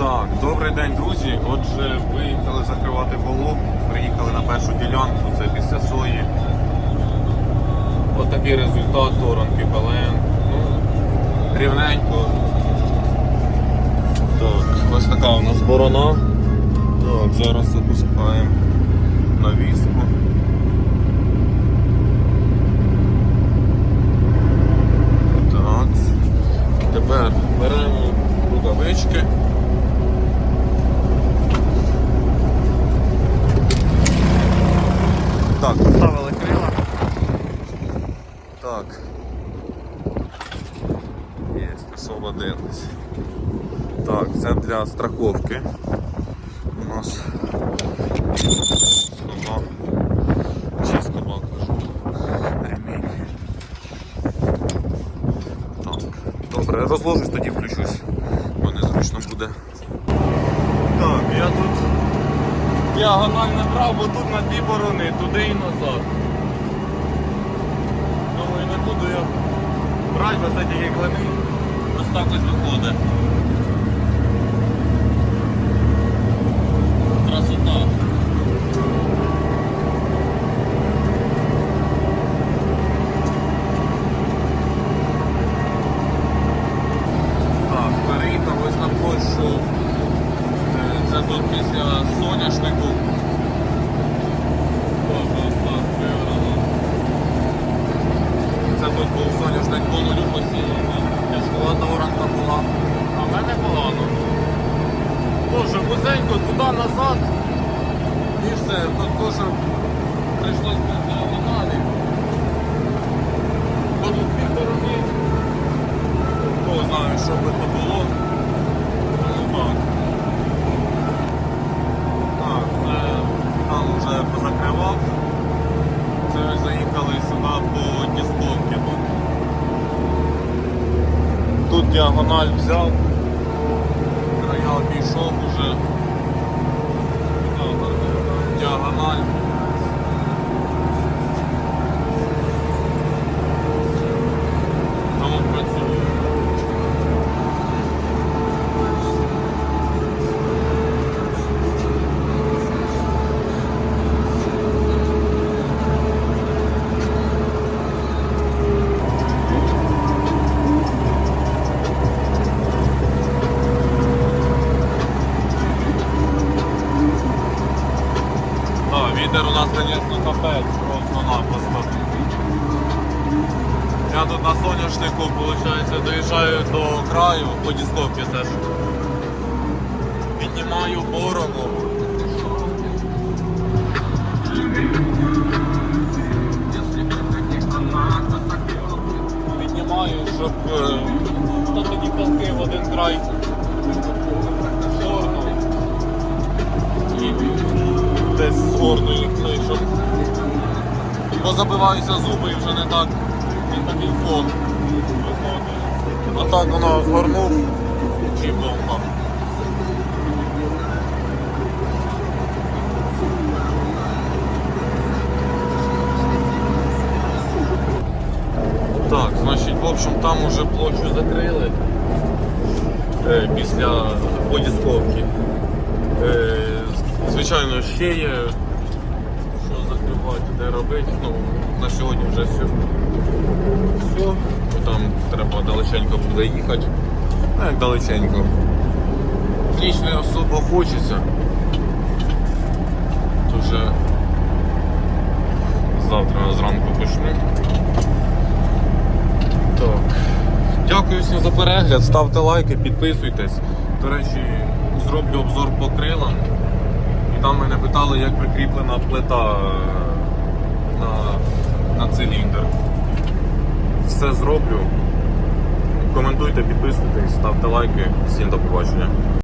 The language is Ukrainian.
Так, добрий день, друзі. Отже, виїхали закривати волок, приїхали на першу ділянку, це після сої. Ось такий результат, оранки ПЛН. Ну, рівненько. Так, ось така у нас борона. Так, зараз запускаємо навіску. Є, освободились. Так, це для страховки. У нас скоба. Чи кажу. Ремінь. Добре, розложусь, тоді включусь. Бо незручно буде. Так, я тут діагонально брав, бо тут на дві борони, туди і назад. Думаю, не буду я брати, бо це. Ось так ось виходить. Красота. Так, переїхав ось на площу. Е, Це тут після соняшнику. Це тут був соняшник полулю Боже, вузенько туди назад. І все, тут теж прийшлось діагоналі. Бо тут дві сторони. Хто знає, що би то було. Ну так. Так, це там вже позакривав. Це заїхали сюди по дісковці тут. Тут діагональ взяв. Края обійшов вітер у нас, звісно, капець, просто-напросто. Я тут на соняшнику, виходить, доїжджаю до краю по дісковці теж. Піднімаю борону. Піднімаю, щоб е, та тоді палки в один край десь згорну їх, ну, щоб бо забиваються зуби і вже не так він такий фон виходить. А так воно згорнув і бомба. Так, значить, в общем, там уже площу закрили е, після подісковки. Звичайно, ще є що закривати, де робити. Ну, на сьогодні вже все. Все. Там треба далеченько буде їхати. Ну як далеченько. Ніч не хочеться. Вже завтра зранку почну. Так. Дякую всім за перегляд, ставте лайки, підписуйтесь. До речі, зроблю обзор по крилам. Там мене питали, як прикріплена плита е, на, на циліндр. Все зроблю. Коментуйте, підписуйтесь, ставте лайки. Всім до побачення.